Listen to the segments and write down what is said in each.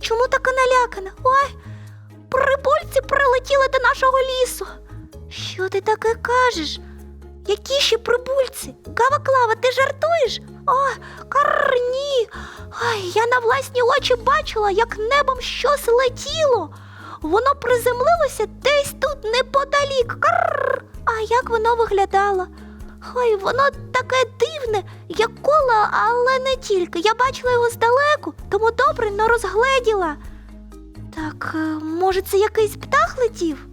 чому така налякана? Ой, прибульці прилетіли до нашого лісу. Що ти таке кажеш? Які ще прибульці? Гава Клава, ти жартуєш? О, карр, ні. Ай, я на власні очі бачила, як небом щось летіло. Воно приземлилося десь тут неподалік. Карр. А як воно виглядало? Ой, воно таке дивне, як коло, але не тільки. Я бачила його здалеку, тому добре не розгледіла. Так, е, може, це якийсь птах летів?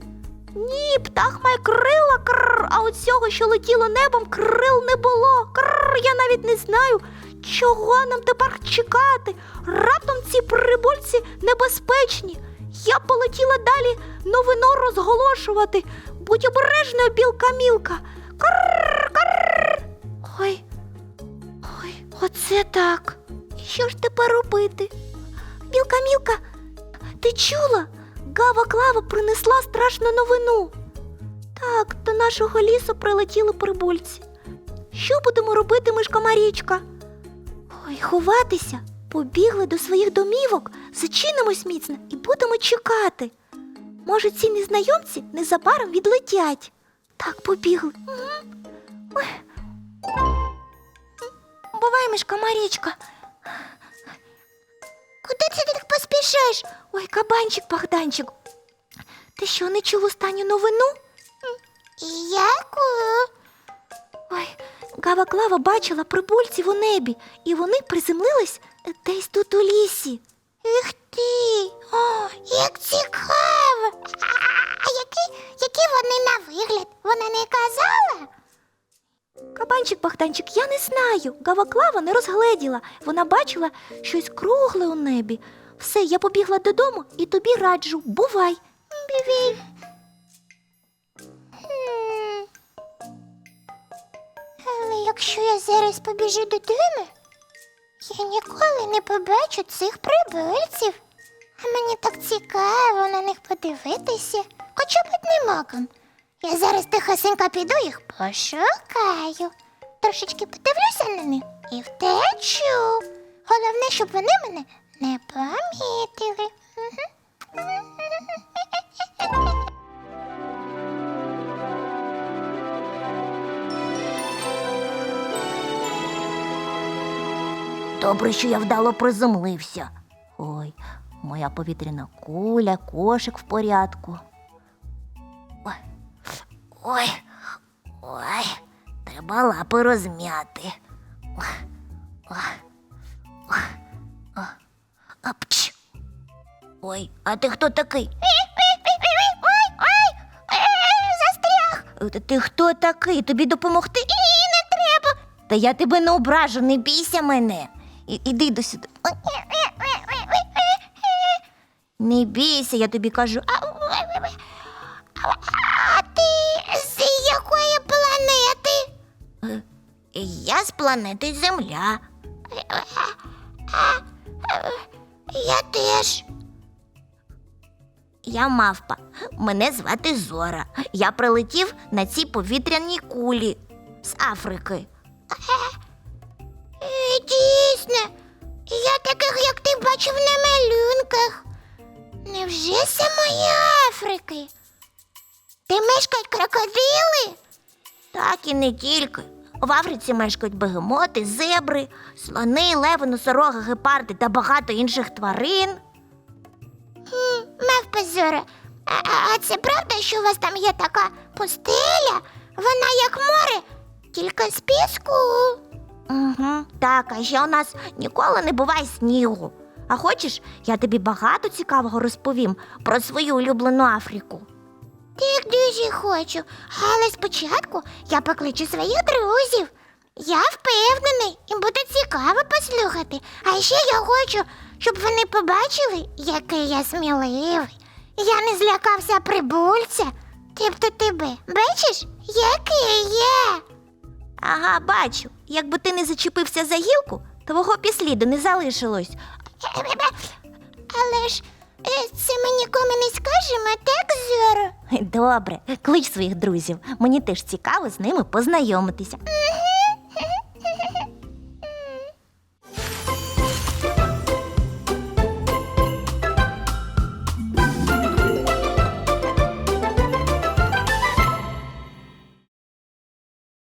Ні, птах має крила, крр, а от цього, що летіло небом, крил не було. Крр, я навіть не знаю, чого нам тепер чекати. Раптом ці прибульці небезпечні. Я полетіла далі новину розголошувати. Будь обережною, білка мілка. Ой, ой, оце так. Що ж тепер робити? Білка мілка, ти чула? Гава Клава принесла страшну новину. Так, до нашого лісу прилетіли прибульці. Що будемо робити, мишка Марічка? Ой, ховатися. Побігли до своїх домівок, зачинимось міцно і будемо чекати. Може, ці незнайомці незабаром відлетять. Так, побігли. Ой. Бувай, мишка Марічка. Куди це ти так поспішаєш? Ой, кабанчик Богданчик. Ти що, не чув останню новину? Яку? Ой, Гава Клава бачила прибульців у небі, і вони приземлились десь тут у лісі. Ех ти! О, як цікаво! Кабанчик Богданчик, я не знаю. Гава Клава не розгледіла. Вона бачила щось кругле у небі. Все, я побігла додому і тобі раджу. Бувай. Бівій. Але якщо я зараз побіжу додому, я ніколи не побачу цих прибульців. А мені так цікаво на них подивитися, хоча б одним оком. Я зараз тихосенько піду їх пошукаю. Трошечки подивлюся на них і втечу. Головне, щоб вони мене не помітили. Добре, що я вдало приземлився. Ой, моя повітряна куля, кошик в порядку. Ой, ой, треба лапи розм'яти. Апч. Ой, а ти хто такий? Ой, застряг. Е, Ти хто такий? Тобі допомогти? Ні, не треба. Та я тебе не ображу, не бійся мене. І, іди до сюди. Не бійся, я тобі кажу. Я з планети Земля. Я теж. Я мавпа. Мене звати Зора. Я прилетів на цій повітряній кулі з Африки. Дійсно, я таких, як ти бачив на малюнках. Невже з самої Африки? Де мешкають крокодили? Так і не тільки. В Африці мешкають бегемоти, зебри, слони, леви, носороги, гепарди та багато інших тварин. Мав Зора, а, а, а це правда, що у вас там є така пустеля? Вона як море, тільки з піску. Угу, так, а ще у нас ніколи не буває снігу. А хочеш, я тобі багато цікавого розповім про свою улюблену Африку. Так дуже хочу, але спочатку я покличу своїх друзів. Я впевнений, їм буде цікаво послухати. А ще я хочу, щоб вони побачили, який я сміливий. Я не злякався прибульця, тобто тебе. Бачиш, який я? Ага, бачу. Якби ти не зачепився за гілку, твого післіду не залишилось. Але ж це ми нікому не скажемо, так, Зоро? Добре, клич своїх друзів. Мені теж цікаво з ними познайомитися. Угу.